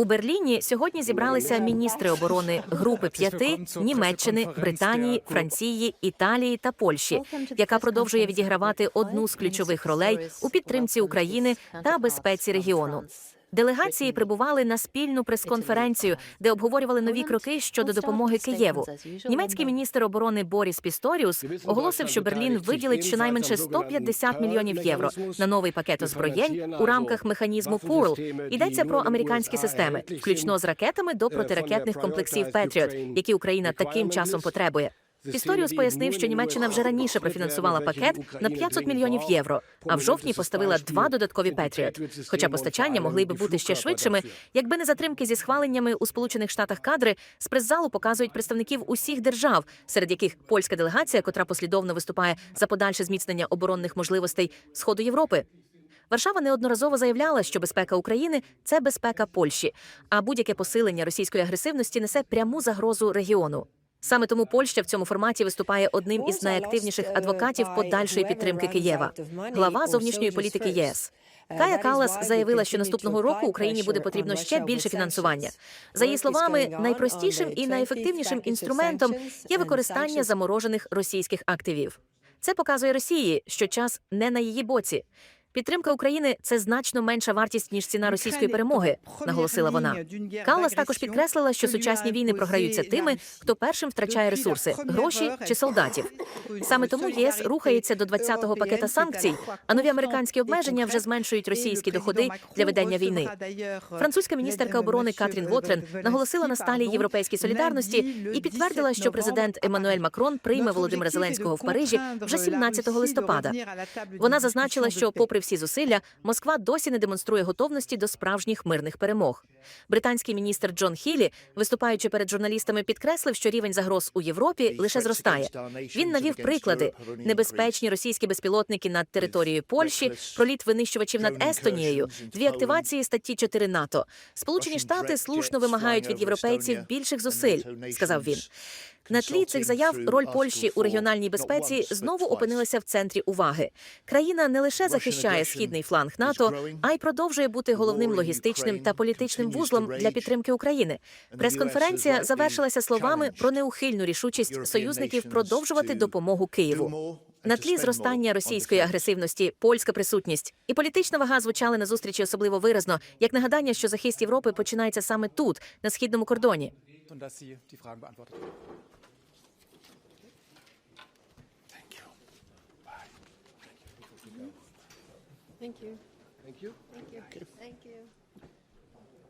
У Берліні сьогодні зібралися міністри оборони групи п'яти Німеччини, Британії, Франції, Італії та Польщі, яка продовжує відігравати одну з ключових ролей у підтримці України та безпеці регіону. Делегації прибували на спільну прес-конференцію, де обговорювали нові кроки щодо допомоги Києву. Німецький міністр оборони Боріс Пісторіус оголосив, що Берлін виділить щонайменше 150 мільйонів євро на новий пакет озброєнь у рамках механізму ПУРЛ. Йдеться про американські системи, включно з ракетами до протиракетних комплексів Петріот, які Україна таким часом потребує. Пісторіус пояснив, що Німеччина вже раніше профінансувала пакет на 500 мільйонів євро, а в жовтні поставила два додаткові Петріот. Хоча постачання могли би бути ще швидшими, якби не затримки зі схваленнями у Сполучених Штатах кадри з прес-залу показують представників усіх держав, серед яких польська делегація, котра послідовно виступає за подальше зміцнення оборонних можливостей Сходу Європи. Варшава неодноразово заявляла, що безпека України це безпека Польщі, а будь-яке посилення російської агресивності несе пряму загрозу регіону. Саме тому Польща в цьому форматі виступає одним із найактивніших адвокатів подальшої підтримки Києва. Глава зовнішньої політики ЄС. Кая Калас заявила, що наступного року Україні буде потрібно ще більше фінансування. За її словами, найпростішим і найефективнішим інструментом є використання заморожених російських активів. Це показує Росії, що час не на її боці. Підтримка України це значно менша вартість ніж ціна російської перемоги, наголосила вона. Каллас також підкреслила, що сучасні війни програються тими, хто першим втрачає ресурси гроші чи солдатів. Саме тому ЄС рухається до 20-го пакета санкцій, а нові американські обмеження вже зменшують російські доходи для ведення війни. Французька міністерка оборони Катрін Вотрен наголосила на сталій європейській солідарності і підтвердила, що президент Еммануель Макрон прийме Володимира Зеленського в Парижі вже 17 листопада. Вона зазначила, що, попри всі зусилля, Москва досі не демонструє готовності до справжніх мирних перемог. Британський міністр Джон Хілі, виступаючи перед журналістами, підкреслив, що рівень загроз у Європі лише зростає. Він навів приклади: небезпечні російські безпілотники над територією Польщі, проліт винищувачів над Естонією, дві активації статті 4 НАТО. Сполучені Штати слушно вимагають від європейців більших зусиль, сказав він. На тлі цих заяв роль Польщі у регіональній безпеці знову опинилася в центрі уваги. Країна не лише захищає східний фланг НАТО, а й продовжує бути головним логістичним та політичним вузлом для підтримки України. Прес-конференція завершилася словами про неухильну рішучість союзників продовжувати допомогу Києву. На тлі зростання російської агресивності, польська присутність і політична вага звучали на зустрічі особливо виразно, як нагадання, що захист Європи починається саме тут, на східному кордоні. Thank you. Thank you. Thank you. Thank you.